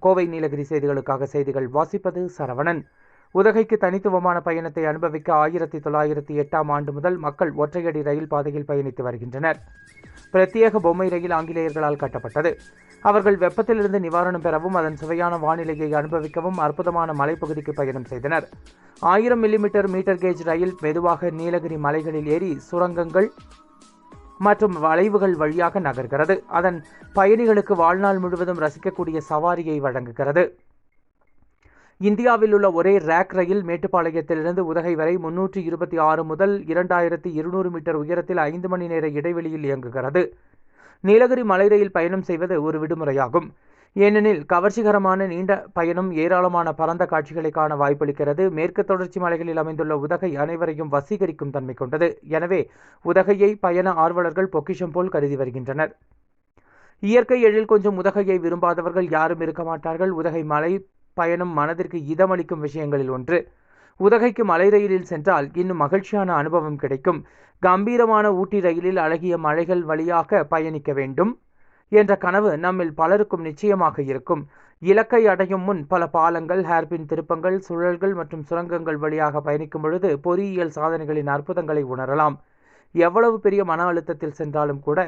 கோவை நீலகிரி செய்திகளுக்காக செய்திகள் வாசிப்பது சரவணன். உதகைக்கு தனித்துவமான பயணத்தை அனுபவிக்க ஆயிரத்தி தொள்ளாயிரத்தி எட்டாம் ஆண்டு முதல் மக்கள் ஒற்றையடி ரயில் பாதையில் பயணித்து வருகின்றனர். பிரத்யேக பொம்மை ரயில் ஆங்கிலேயர்களால் கட்டப்பட்டது. அவர்கள் வெப்பத்திலிருந்து நிவாரணம் பெறவும் அதன் சுவையான வானிலையை அனுபவிக்கவும் அற்புதமான மலைப்பகுதிக்கு பயணம் செய்தனர். ஆயிரம் மில்லிமீட்டர் மீட்டர் கேஜ் ரயில் மெதுவாக நீலகிரி மலைகளில் ஏறி சுரங்கங்கள் மற்றும் வளைவுகள் வழியாக நகர்கிறது. அதன் பயணிகளுக்கு வாழ்நாள் முழுவதும் ரசிக்கக்கூடிய சவாரியை வழங்குகிறது. இந்தியாவில் உள்ள ஒரே ரேக் ரயில் மேட்டுப்பாளையத்திலிருந்து உதகை வரை முன்னூற்றி இருபத்தி ஆறு முதல் இரண்டாயிரத்தி இருநூறு மீட்டர் உயரத்தில் ஐந்து மணி நேர இடைவெளியில் இயங்குகிறது. நீலகிரி மலை ரயில் பயணம் செய்வது ஒரு விடுமுறையாகும். ஏனெனில் கவர்ச்சிகரமான நீண்ட பயணம் ஏராளமான பரந்த காட்சிகளை காண வாய்ப்பளிக்கிறது. மேற்கு தொடர்ச்சி மலைகளில் அமைந்துள்ள உதகை அனைவரையும் வசீகரிக்கும் தன்மை கொண்டது. எனவே உதகையை பயண ஆர்வலர்கள் பொக்கிஷம் போல் கருதி வருகின்றனர். இயற்கை எழில் கொஞ்சம் உதகையை விரும்பாதவர்கள் யாரும் இருக்க மாட்டார்கள். உதகை மலை பயணம் மனதிற்கு இதமளிக்கும் விஷயங்களில் ஒன்று. உதகைக்கு மலை ரயிலில் சென்றால் இன்னும் மகிழ்ச்சியான அனுபவம் கிடைக்கும். கம்பீரமான ஊட்டி ரயிலில் அழகிய மலைகள் வழியாக பயணிக்க வேண்டும் என்ற கனவு நம்மில் பலருக்கும் நிச்சயமாக இருக்கும். இலக்கை அடையும் முன் பல பாலங்கள் ஹேர்பின் திருப்பங்கள் சுழல்கள் மற்றும் சுரங்கங்கள் வழியாக பயணிக்கும் பொழுது பொறியியல் சாதனைகளின் அற்புதங்களை உணரலாம். எவ்வளவு பெரிய மன அழுத்தத்தில் சென்றாலும் கூட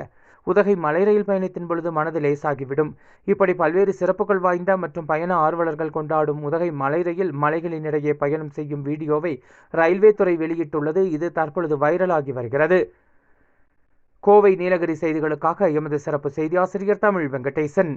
உதகை மலை ரயில் பயணத்தின் பொழுது மனது லேசாகிவிடும். இப்படி பல்வேறு சிறப்புகள் வாய்ந்த மற்றும் பயண ஆர்வலர்கள் கொண்டாடும் உதகை மலை ரயில் மலைகளின் இடையே பயணம் செய்யும் வீடியோவை ரயில்வே துறை வெளியிட்டுள்ளது. இது தற்பொழுது வைரலாகி வருகிறது. கோவை நீலகிரி செய்திகளுக்காக எமது சிறப்பு செய்தி ஆசிரியர் தமிழ் வெங்கடேசன்.